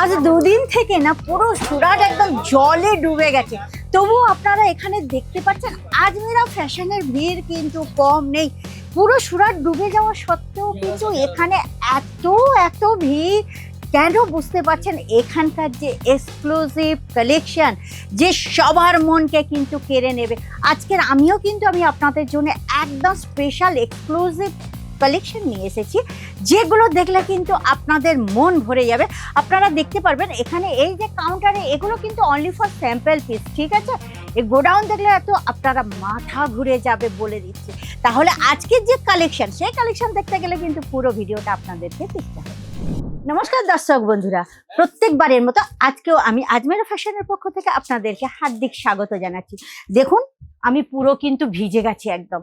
আজ দুদিন থেকে না পুরো সুরাট একদম জলে ডুবে গেছে। তবুও আপনারা এখানে দেখতে পাচ্ছেন, আজমেরা ফ্যাশনের ভিড় কিন্তু কম নেই। পুরো সুরাট ডুবে যাওয়া সত্ত্বেও কিন্তু এখানে এত এত ভিড়। কেন বুঝতে পারছেন? এখানকার যে এক্সক্লুসিভ কালেকশন যে সবার মনকে কিন্তু কেড়ে নেবে। আজকের আমিও কিন্তু, আমি আপনাদের জন্য একদম স্পেশাল এক্সক্লুসিভ কালেকশন নিয়ে এসেছি, যেগুলো দেখলে কিন্তু আপনাদের মন ভরে যাবে। আপনারা দেখতে পারবেন, এখানে এই যে কাউন্টারে এগুলো কিন্তু অনলি ফর স্যাম্পেল পিস ঠিক আছে? এই গোডাউন দেখলে এত আপনারা মাথা ঘুরে যাবে বলে দিচ্ছি। তাহলে আজকের যে কালেকশন সেই কালেকশন দেখতে গেলে কিন্তু পুরো ভিডিওটা আপনাদেরকে দেখতে হবে। নমস্কার দর্শক বন্ধুরা, প্রত্যেকবারের মতো আজকেও আমি আজমের ফ্যাশনের পক্ষ থেকে আপনাদেরকে হার্দিক স্বাগত জানাচ্ছি। দেখুন আমি পুরো কিন্তু ভিজে গেছি একদম।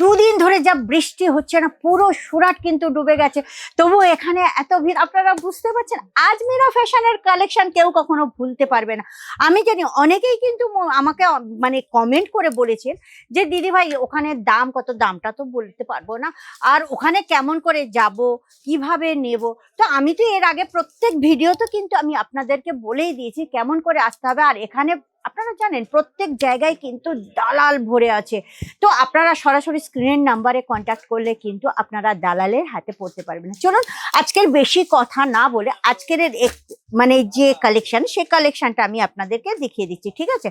দুদিন ধরে যা বৃষ্টি হচ্ছে না, পুরো সুরাট কিন্তু ডুবে গেছে। তবু এখানে এত ভিড়, আপনারা বুঝতে পারছেন, আজমেরা ফ্যাশনের কালেকশন কেউ কখনো ভুলতে পারবে না। আমি জানি অনেকেই কিন্তু আমাকে মানে কমেন্ট করে বলেছেন যে, দিদি ভাই, ওখানে দাম কত? দামটা তো বলতে পারব না। আর ওখানে কেমন করে যাব, কীভাবে নেব? তো আমি তো এর আগে প্রত্যেক ভিডিও তো কিন্তু আমি আপনাদেরকে বলেই দিয়েছি, কেমন করে আসতে হবে। আর এখানে আপনারা জানেন প্রত্যেক জায়গায় কিন্তু দালাল ভরে আছে। তো আপনারা সরাসরি স্ক্রিনের নাম্বারে কন্ট্যাক্ট করলে কিন্তু আপনারা দালালের হাতে পড়তে পারবেন। চলুন, আজকের বেশি কথা না বলে আজকের মানে যে কালেকশন সে কালেকশনটা আমি আপনাদেরকে দেখিয়ে দিচ্ছি, ঠিক আছে?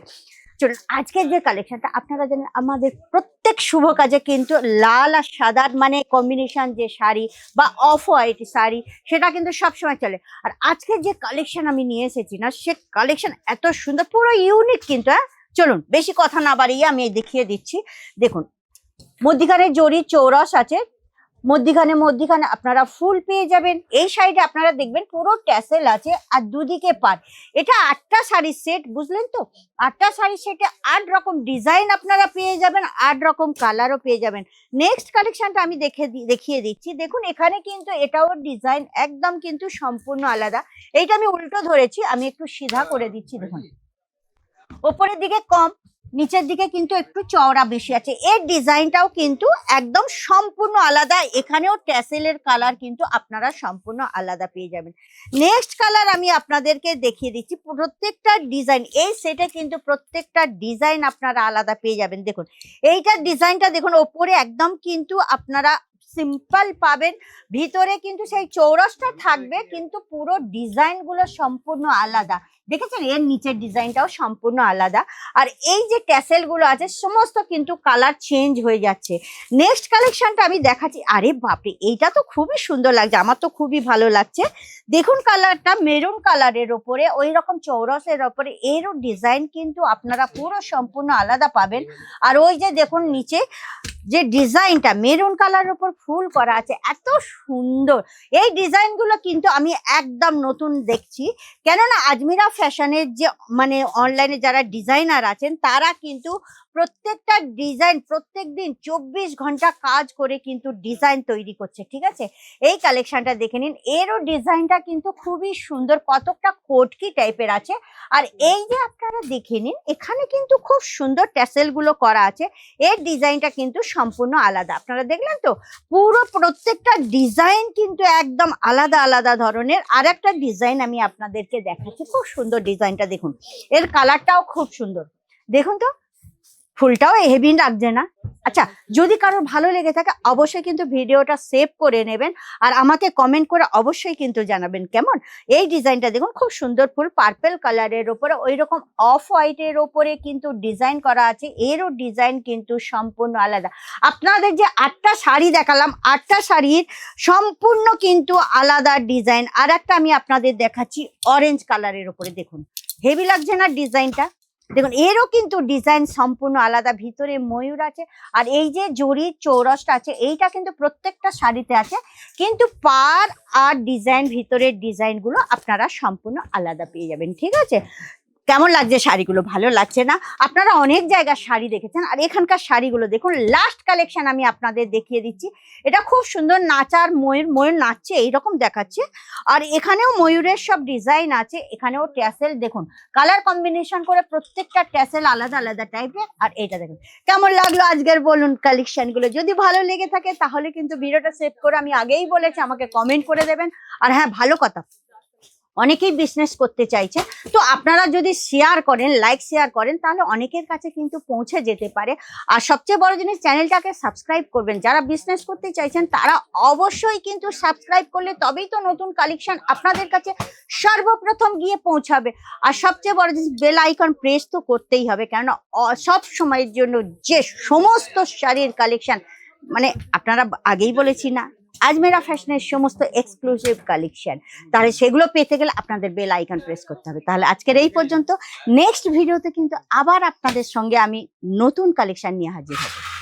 চলুন, আজকের যে কালেকশনটা আপনারা জানেন, আমাদের প্রত্যেক শুভ কাজে কিন্তু লাল আর সাদার মানে কম্বিনেশন যে শাড়ি বা অফ হোয়াইট শাড়ি, সেটা কিন্তু সবসময় চলে। আর আজকের যে কালেকশন আমি নিয়ে এসেছি না, সে কালেকশন এত সুন্দর, পুরো ইউনিক কিন্তু হ্যাঁ? চলুন, বেশি কথা না বাড়িয়ে আমি দেখিয়ে দিচ্ছি। দেখুন, মধ্যিখানে জরি, চৌরস আছে মধ্যিখানে মধ্যিখানে আপনারা ফুল পেয়ে যাবেন। এই সাইডে আপনারা দেখবেন পুরো ট্যাসেল আছে আর দুদিকে পার এটা আটটা শাড়ির সেট, বুঝলেন তো? আটটা শাড়ির সেটে আট রকম ডিজাইন আপনারা পেয়ে যাবেন, আট রকম কালারও পেয়ে যাবেন। নেক্সট কালেকশনটা আমি দেখে দেখিয়ে দিচ্ছি। দেখুন, এখানে কিন্তু এটাও ডিজাইন একদম কিন্তু সম্পূর্ণ আলাদা। এইটা আমি উল্টো ধরেছি, আমি একটু সিধা করে দিচ্ছি, দেখুন। ওপরের দিকে কম নিচের দিকে কিন্তু একটু চওড়া বেশি আছে। এর ডিজাইনটাও কিন্তু একদম সম্পূর্ণ আলাদা। এখানেও ট্যাসেলের কালার কিন্তু আপনারা সম্পূর্ণ আলাদা পেয়ে যাবেন। নেক্সট কালার আমি আপনাদেরকে দেখিয়ে দিচ্ছি। প্রত্যেকটা ডিজাইন, এই সেটে কিন্তু প্রত্যেকটা ডিজাইন আপনারা আলাদা পেয়ে যাবেন। দেখুন, এইটার ডিজাইনটা দেখুন, ওপরে একদম কিন্তু আপনারা সিম্পল পাবেন। ভিতরে কিন্তু সেই চৌরসটা থাকবে, কিন্তু পুরো ডিজাইনগুলো সম্পূর্ণ আলাদা। দেখেছেন? এর নিচের ডিজাইনটাও সম্পূর্ণ আলাদা। আর এই যে ট্যাসেলগুলো আছে, সমস্ত কিন্তু কালার চেঞ্জ হয়ে যাচ্ছে। নেক্সট কালেকশনটা আমি দেখাচ্ছি। আরে বাপরে, এইটা তো খুবই সুন্দর লাগছে, আমার তো খুবই ভালো লাগছে। দেখুন কালারটা মেরুন কালারের ওপরে ওই রকম চৌরসের ওপরে, এরও ডিজাইন কিন্তু আপনারা পুরো সম্পূর্ণ আলাদা পাবেন। আর ওই যে দেখুন নিচে যে ডিজাইনটা মেরুন কালার উপর ফুল করা আছে, এত সুন্দর। এই ডিজাইনগুলো কিন্তু আমি একদম নতুন দেখছি। কেননা আজমিরা ফ্যাশনের যে মানে অনলাইনে যারা ডিজাইনার আছেন, তারা কিন্তু প্রত্যেকটা ডিজাইন প্রত্যেক দিন চব্বিশ ঘণ্টা কাজ করে কিন্তু ডিজাইন তৈরি করছে, ঠিক আছে? এই কালেকশনটা দেখে নিন, এরও ডিজাইনটা কিন্তু খুবই সুন্দর, কতকটা কোটকি টাইপের আছে। আর এই যে আপনারা দেখে নিন, এখানে কিন্তু খুব সুন্দর ট্যাসেলগুলো করা আছে, এর ডিজাইনটা কিন্তু সম্পূর্ণ আলাদা। আপনারা দেখলেন তো? পুরো প্রত্যেকটা ডিজাইন কিন্তু একদম আলাদা আলাদা ধরনের। আর একটা ডিজাইন আমি আপনাদেরকে দেখাচ্ছি, খুব সুন্দর ডিজাইনটা দেখুন। এর কালারটাও খুব সুন্দর। দেখুন তো ফুলটাও হেভি লাগছে না। আচ্ছা যদি কারোর ভালো লেগে থাকে, অবশ্যই কিন্তু ভিডিওটা সেভ করে নেবেন আর আমাকে কমেন্ট করে অবশ্যই কিন্তু জানাবেন কেমন? এই ডিজাইনটা দেখুন, খুব সুন্দর ফুল পার্পেল কালারের ওপরে ওই রকম অফ হোয়াইটের ওপরে কিন্তু ডিজাইন করা আছে। এরও ডিজাইন কিন্তু সম্পূর্ণ আলাদা। আপনাদের যে আটটা শাড়ি দেখালাম, আটটা শাড়ির সম্পূর্ণ কিন্তু আলাদা ডিজাইন। আর একটা আমি আপনাদের দেখাচ্ছি অরেঞ্জ কালারের ওপরে দেখুন হেভি লাগছে না ডিজাইনটা? দেখুন, এরও কিন্তু ডিজাইন সম্পূর্ণ আলাদা। ভিতরে ময়ূর আছে, আর এই যে জড়ি চৌরসটা আছে, এইটা কিন্তু প্রত্যেকটা শাড়িতে আছে। কিন্তু পার আর ডিজাইন ভিতরের ডিজাইনগুলো আপনারা সম্পূর্ণ আলাদা পেয়ে যাবেন, ঠিক আছে? কেমন লাগছে শাড়িগুলো? ভালো লাগছে না? আপনারা অনেক জায়গার শাড়ি দেখেছেন, আর এখানকার শাড়িগুলো দেখুন লাস্ট কালেকশন আমি আপনাদের দেখিয়ে দিচ্ছি। এটা খুব সুন্দর নাচার ময়ূর ময়ূর নাচছে, এইরকম দেখাচ্ছে। আর এখানেও ময়ূরের সব ডিজাইন আছে, এখানেও ট্যাসেল দেখুন কালার কম্বিনেশন করে প্রত্যেকটা ট্যাসেল আলাদা আলাদা টাইপের আর এটা দেখুন, কেমন লাগল আজকের বলুন কালেকশনগুলো? যদি ভালো লেগে থাকে তাহলে কিন্তু ভিডিওটা সেভ করে আমি আগেই বলেছি, আমাকে কমেন্ট করে দেবেন। আর হ্যাঁ ভালো কথা অনেকেই বিজনেস করতে চাইছে। তো আপনারা যদি শেয়ার করেন লাইক শেয়ার করেন, তাহলে অনেকের কাছে কিন্তু পৌঁছে যেতে পারে। আর সবচেয়ে বড় জিনিস চ্যানেলটাকে সাবস্ক্রাইব করবেন। যারা বিজনেস করতে চাইছেন, তারা অবশ্যই কিন্তু সাবস্ক্রাইব করলে তবেই তো নতুন কালেকশন আপনাদের কাছে সর্বপ্রথম গিয়ে পৌঁছাবে। আর সবচেয়ে বড় জিনিস বেল আইকন প্রেস তো করতেই হবে। কেননা সব সময়ের জন্য যে সমস্ত শাড়ির কালেকশন মানে আপনারা আগেই বলেছি না আজমেরা ফ্যাশনের সমস্ত এক্সক্লুসিভ কালেকশন তাহলে সেগুলো পেতে গেলে আপনাদের বেল আইকন প্রেস করতে হবে। তাহলে আজকের এই পর্যন্ত। নেক্সট ভিডিওতে কিন্তু আবার আপনাদের সঙ্গে আমি নতুন কালেকশন নিয়ে হাজির হব।